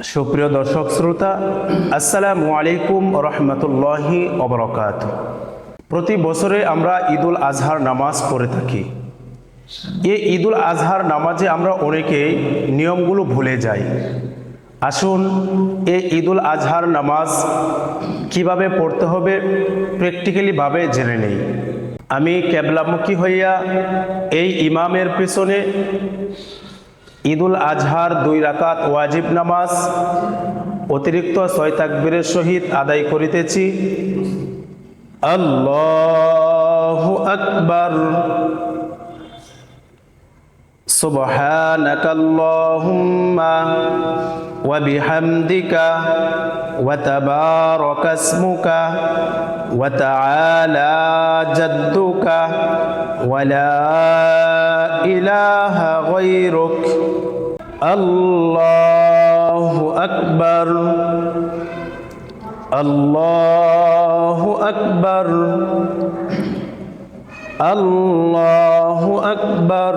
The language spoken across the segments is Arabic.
সুপ্রিয় দর্শক শ্রোতা, আসসালামু আলাইকুম রহমতুল্লাহি অবরকাত প্রতি বছরে আমরা ঈদুল আজহার নামাজ পড়ে থাকি। এই ঈদুল আজহার নামাজে আমরা অনেকেই নিয়মগুলো ভুলে যাই। আসুন এই ঈদুল আজহার নামাজ কীভাবে পড়তে হবে প্র্যাকটিক্যালিভাবে জেনে নেই। আমি ক্যাবলামুখী হইয়া এই ইমামের পেছনে ঈদুল আজহার দুই রাকাত ওয়াজিব নামাজ অতিরিক্ত ছয় তাকবীরের সহিত আদায় করিতেছি। আল্লাহ আকবার। سبحانك اللهم وبحمدك وتبارك اسمك وتعالى جدك ولا إله غيرك. الله أكبر. الله أكبر. الله أكبر.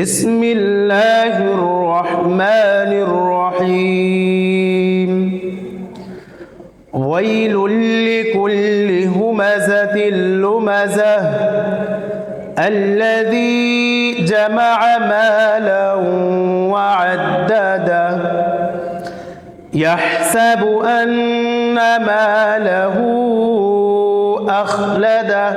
بسم الله الرحمن الرحيم. ويل لكل همزة لمزة. الذي جمع مالا وعدده. يحسب أن ماله أخلده.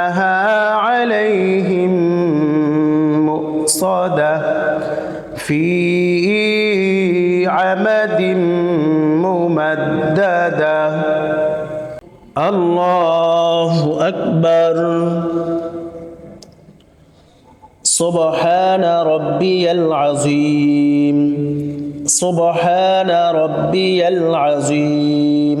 إنها عليهم مؤصدة في عمد ممددة. الله أكبر. سبحان ربي العظيم. سبحان ربي العظيم.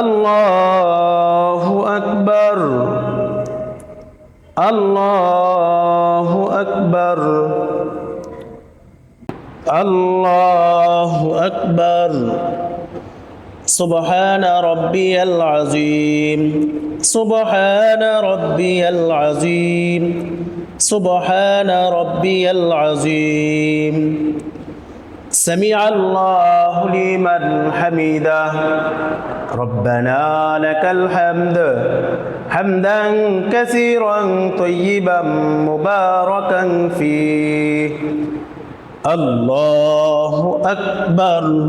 الله أكبر الله أكبر الله أكبر سبحان ربي العظيم سبحان ربي العظيم سبحان ربي العظيم سمع الله لمن حمده. ربنا لك الحمد. حمدا كثيرا طيبا مباركا فيه. الله أكبر.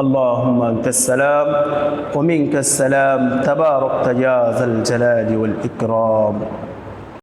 اللهم أنت السلام ومنك السلام تباركت يا ذا الجلال والإكرام.